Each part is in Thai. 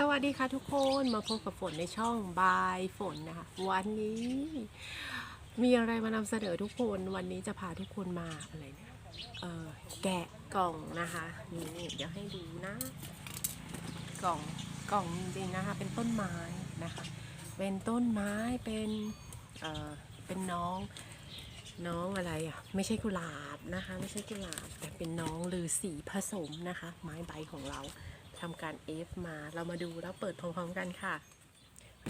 สวัสดีค่ะทุกคนมาพบกับฝนในช่องบายฝนนะคะวันนี้ มีอะไรมานำเสนอทุกคนวันนี้จะพาทุกคนมาอะไรเนี่ยเออแกะกล่องนะคะนี่เดี๋ยวให้ดูนะ กล่องกล่องจริงๆนะคะ เป็นต้นไม้นะคะ เป็นต้นไม้เป็นเออเป็นน้องน้องอะไรอะไม่ใช่กุหลาบนะคะ ไม่ใช่กุหลาบแต่เป็นน้องลือสีผสมนะคะ ไม้ใบของเรา ทำการเอฟมาเรามาดูแล้วเปิดพร้อมๆกันค่ะ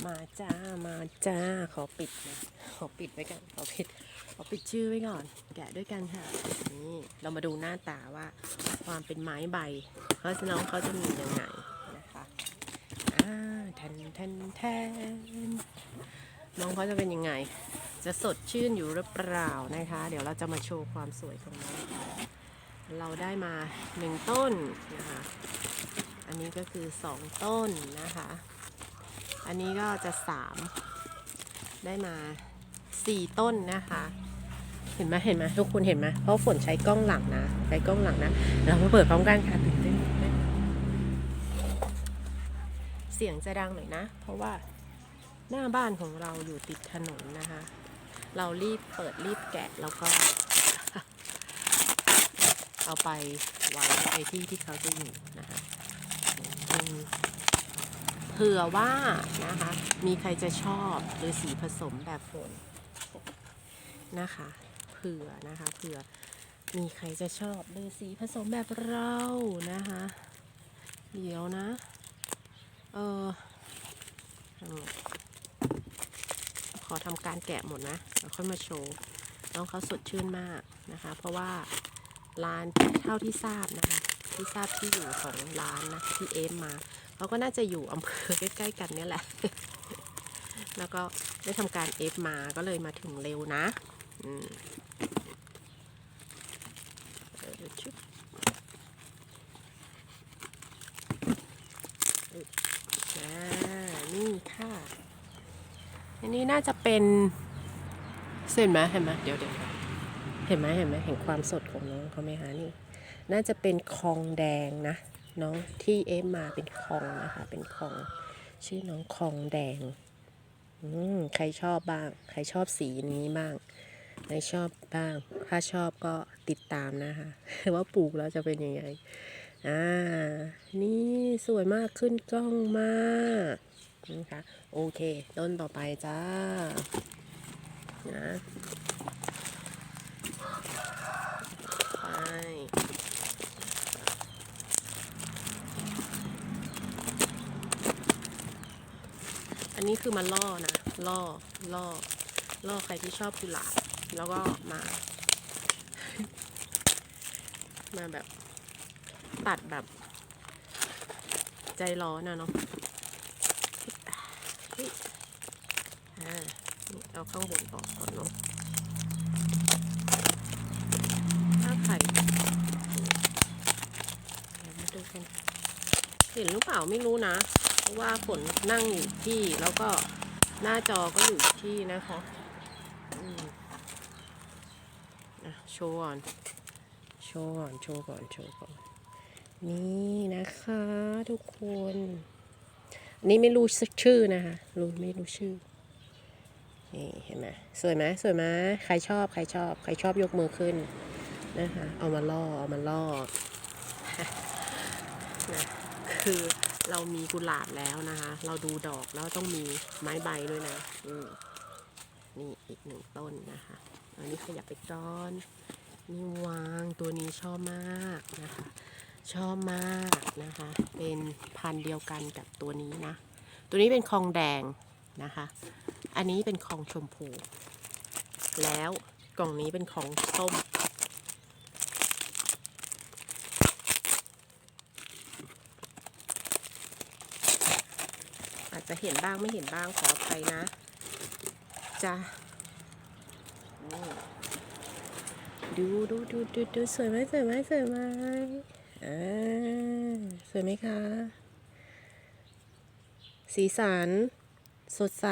มาจ้ามาจ้าขอปิดนะขอปิดไว้ก่อนขอปิดขอปิดชื่อไว้ก่อน แกะด้วยกันค่ะนี่เรามาดูหน้าตาว่าความเป็นไม้ใบเพราะน้องเขาจะมียังไงนะคะอ่าแทนแทนแทนน้องเขาจะเป็นยังไง จะสดชื่นอยู่หรือเปล่านะคะ เดี๋ยวเราจะมาโชว์ความสวยของน้องเราได้มาหนึ่งต้นนะคะ อันนี้ก็คือสองต้นนะคะ อันนี้ก็จะสามได้มาสี่ต้นนะคะ เห็นไหมเห็นไหมทุกคนเห็นไหมเพราะฝนใช้กล้องหลังนะ ใช้กล้องหลังนะ เรามาเปิดพร้อมกันค่ะตื่นเต้นตื่นเต้นเสียงจะดังหน่อยนะ เพราะว่าหน้าบ้านของเราอยู่ติดถนนนะคะ เรารีบเปิดรีบแกะแล้วก็ เอาไปไว้ในที่ที่เขาจะอยู่นะคะอืม เผื่อว่านะคะมีใครจะชอบหรือสีผสมแบบฝนนะคะ เผื่อนะคะเผื่อมีใครจะชอบหรือสีผสมแบบเรานะคะเดี๋ยวนะเออขอทำการแกะหมดนะแล้วค่อยมาโชว์น้องเขาสดชื่นมากนะคะ เพราะว่าร้านเท่าที่ทราบนะคะ ที่ทราบที่อยู่ของร้านนะที่เอฟมาเขาก็น่าจะอยู่อำเภอใกล้ๆกันเนี่ยแหละ แล้วก็ได้ทำการเอฟมาก็เลยมาถึงเร็วนะอืมเออชุบอึ๊บอ่านี่ค่ะ อันนี้น่าจะเป็นเส้นไหมเห็นไหมเดี๋ยวเดี๋ยวเดี๋ยวเห็นไหมเห็นไหมเห็นความสดของน้องเขาไหมคะนี่ น่าจะเป็นคองแดงนะน้องที่เอฟมาเป็นคองนะคะ เป็นคอง ชื่อน้องคองแดงอืมใครชอบบ้าง ใครชอบสีนี้บ้างใครชอบบ้าง ถ้าชอบก็ติดตามนะคะว่าปลูกแล้วจะเป็นยังไงอ่านี่สวยมากขึ้นกล้องมากนะคะโอเค ต้นต่อไปจ้านะ ไป อันนี้คือมาล่อนะล่อล่อล่อใครที่ชอบกุหลาบแล้วก็มา มาแบบ ตัดแบบ ใจร้อนนะเนาะเอาข้างบนออกก่อนเนาะถ้าไข่เดี๋ยวมาดูกัน เห็นหรือเปล่าไม่รู้นะ ราะว่าฝนนั่งอยู่ที่แล้วก็หน้าจอก็อยู่ที่นะคะโชว์ก่อน โชว์ก่อน โชว์ก่อน โชว์ก่อน นี่นะคะทุกคนนนี้ไม่รู้ชื่อนะคะ รู้ไม่รู้ชื่อ นี่เห็นไหมสวยไหมสวยไหมใครชอบ ใครชอบ ใครชอบยกมือขึ้นนะคะ เอามาล่อ เอามาล่อนะคือ เรามีกุหลาบแล้วนะคะ เราดูดอกแล้วต้องมีไม้ใบด้วยนะอืมนี่อีกหนึ่งต้นนะคะ อันนี้ขยับไปก้อน นี่วางตัวนี้ชอบมากนะคะ ชอบมากนะคะ เป็นพันธุ์เดียวกันกับตัวนี้นะ ตัวนี้เป็นคองแดงนะคะ อันนี้เป็นคองชมพู แล้วกล่องนี้เป็นของส้ม อาจจะเห็นบ้างไม่เห็นบ้างขออภัยนะจ้ะดูดูดูดูดูสวยไหมสวยไหมสวยไหมอ่าสวยไหมคะ สีสัน สดใส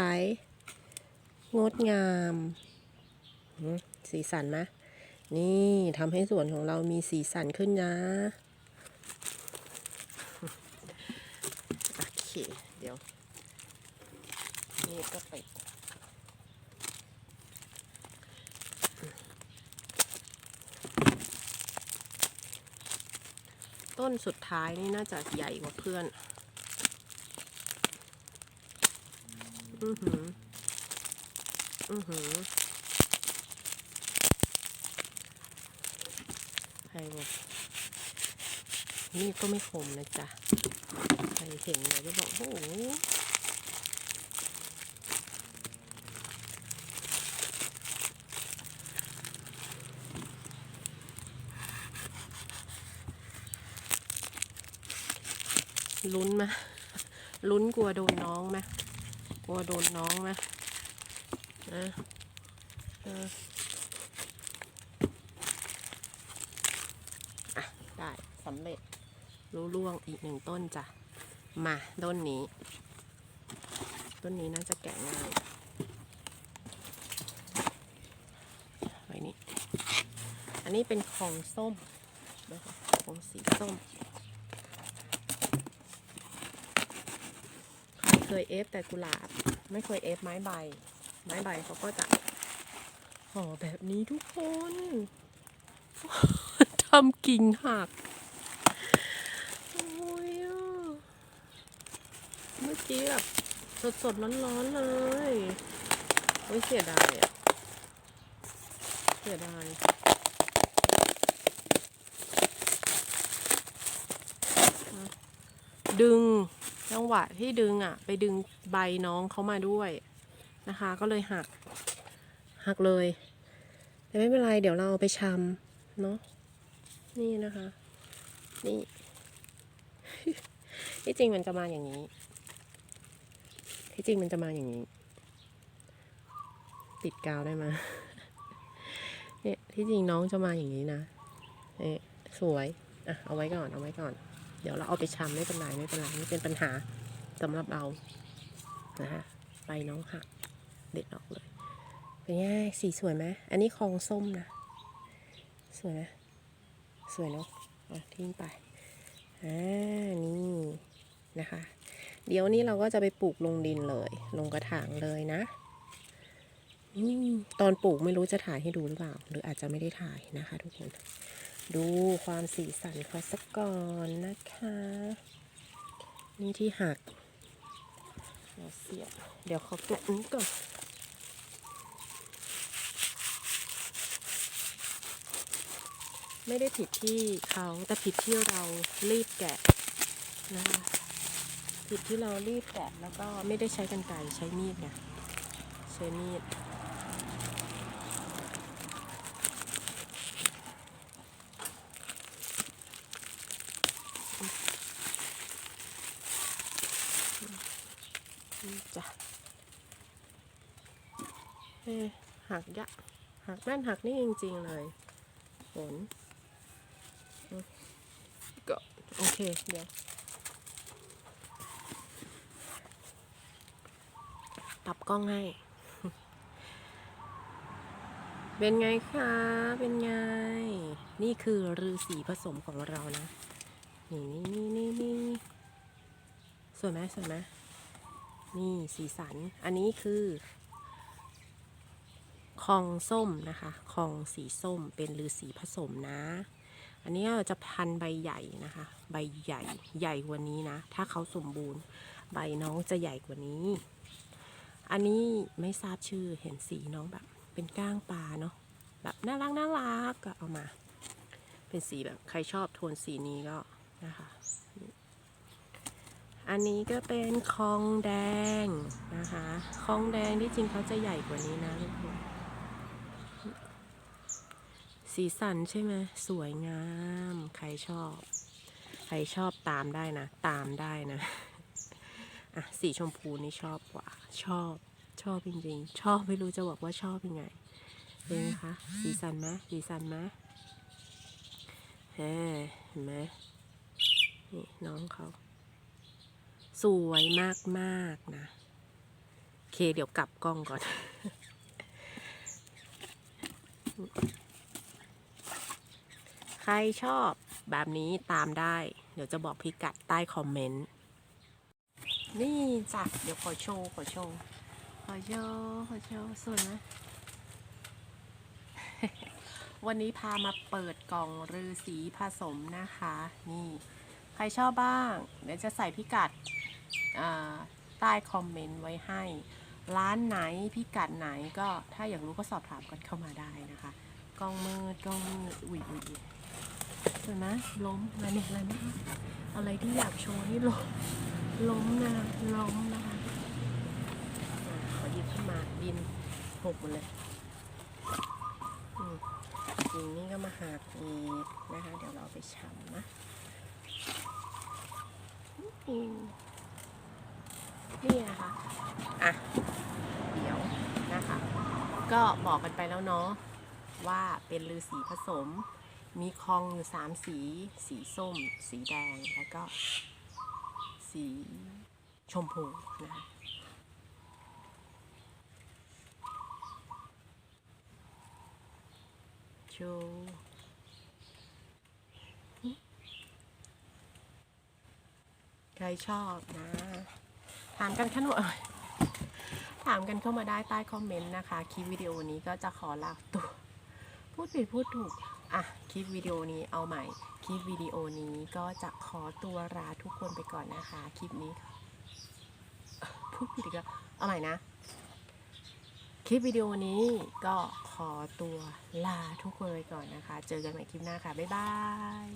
งดงามอืมสีสันไหมนี่ทำให้สวนของเรามีสีสันขึ้นนะ โอเค เดี๋ยว นี่ก็ติดต้นสุดท้ายนี่น่าจะใหญ่กว่าเพื่อน อือหือ อือหือใครบอกนี่ก็ไม่คมนะจ๊ะ ใครเห็นเลยก็บอก โอ้ ลุ้นไหมลุ้นกลัวโดนน้องไหมกลัวโดนน้องไหมนะอออะได้สำเร็จรู้ล่วงอีกหนึ่งต้นจ้ะ มาต้นนี้ ต้นนี้น่าจะแกะง่ายไว้นี่อันนี้เป็นของส้มนะคะของสีส้ม ใคร เคยเอฟแต่กุหลาบ ไม่เคยเอฟไม้ใบ ไม้ใบเขาก็จะห่อแบบนี้ทุกคนทำกิ่งหักโอ้ยเมื่อกี้แบบสดสดๆร้อนๆเลยโอ้ยเสียดายอะเสียดายดึง จังหวะที่ดึงอะ ไปดึงใบน้องเขามาด้วยนะคะ ก็เลยหัก หักเลย แต่ไม่เป็นไร เดี๋ยวเราเอาไปชำเนาะนี่นะคะ นี่ที่จริงมันจะมาอย่างนี้ ที่จริงมันจะมาอย่างนี้ ติดกาวได้ไหมเนี่ยที่จริงน้องจะมาอย่างนี้นะเนี่ยสวย อะ เอาไว้ก่อน เอาไว้ก่อน เดี๋ยวเราเอาไปชำไม่เป็นไรไม่เป็นไรไม่เป็นปัญหาสำหรับเรานะฮะใบน้องหักเด็ดออกเลยเป็นไงสีสวยไหมอันนี้คองส้มนะสวยไหมสวยเนาะอะทิ้งไปอ่านี่นะคะ เดี๋ยวนี้เราก็จะไปปลูกลงดินเลย ลงกระถางเลยนะอืตอนปลูกไม่รู้จะถ่ายให้ดูหรือเปล่า หรืออาจจะไม่ได้ถ่ายนะคะทุกคน ดูความสีสันเขาสักก่อนนะคะ นี่ที่หักเราเสียบเดี๋ยวเขาเก็บนี้ก่อนไม่ได้ผิดที่เขาแต่ผิดที่เรารีบแกะนะผิดที่เรารีบแกะแล้วก็ไม่ได้ใช้กันไกรใช้มีดไงใช้มีด นี่จ้ะเอ๊ะ หักยะหักแม่นหักนี่จริง ๆ เลยฝนก็โอเค เดี๋ยว ตับกล้องให้ เป็นไงคะ เป็นไง นี่คือฤาษีผสมของเรานะ นี่นี่นี่นี่นี่สวยไหมสวยไหมนี่สีสัน อันนี้คือ คองส้มนะคะคองสีส้มเป็นฤาษีผสมนะ อันนี้จะพันใบใหญ่นะคะ ใบใหญ่ใหญ่กว่านี้นะ ถ้าเขาสมบูรณ์ ใบน้องจะใหญ่กว่านี้ อันนี้ไม่ทราบชื่อเห็นสีน้องแบบ เป็นก้างปลาเนาะแบบน่ารักน่ารักก็เอามา เป็นสีแบบใครชอบโทนสีนี้ก็นะคะอันนี้ก็เป็นคองแดงนะคะ คองแดงที่จริงเขาจะใหญ่กว่านี้นะทุกคน สีสันใช่ไหมสวยงาม ใครชอบ ใครชอบตามได้นะ ตามได้นะ อะ สีชมพูนี่ชอบกว่า ชอบ ชอบจริงๆ ชอบไม่รู้จะบอกว่าชอบยังไง เป็นไงคะ สีสันไหมสีสันไหมเฮ้เห็นไหมนี่น้องเขา สวยมากมากๆนะเคเดี๋ยวกลับกล้องก่อน ใครชอบแบบนี้ตามได้ เดี๋ยวจะบอกพิกัดใต้คอมเมนต์ นี่จ้ะเดี๋ยวขอโชว์ขอโชว์ขอโชว์ขอโชว์สวยไหมวันนี้พามาเปิดกล่องรือสีผสมนะคะ นี่ ใครชอบบ้าง เดี๋ยวจะใส่พิกัดใต้คอมเมนต์ไว้ให้ ร้านไหนพิกัดไหนก็ถ้าอยากรู้ก็สอบถามกันเข้ามาได้นะคะ กล้องมืดกล้องมืดอุ้ยอุ้ย อุ้ยเห็นไหมล้มอะไรเนี่ยอะไรเนี่ยอะไรที่อยากโชว์นี่ล้มล้มนะล้มนะคะอะขอหยิบขึ้นมาดินหกหมดเลยอืมจริงนี่ก็มาหักอีกนะคะ เดี๋ยวเราไปฉ่ำนะอืมนี่นะคะอะเดี๋ยวนะคะ ก็บอกกันไปแล้วเนาะว่าเป็นลือสีผสม มีคองอยู่สามสี สีส้ม สีแดง แล้วก็สีชมพูนะคะชูใครชอบนะ ถามกันขั้นวถามกันเข้ามาได้ใต้คอมเมนต์นะคะ คลิปวิดีโอนี้ก็จะขอลาตัว พูดผิดพูดถูก อะคลิปวิดีโอนี้เอาใหม่ คลิปวิดีโอนี้ก็จะขอตัวลาทุกคนไปก่อนนะคะ คลิปนี้พูดผิดอีกแล้วเอาใหม่นะ คลิปวิดีโอนี้ก็ขอตัวลาทุกคนไปก่อนนะคะ เจอกันใหม่คลิปหน้าค่ะ บ๊ายบาย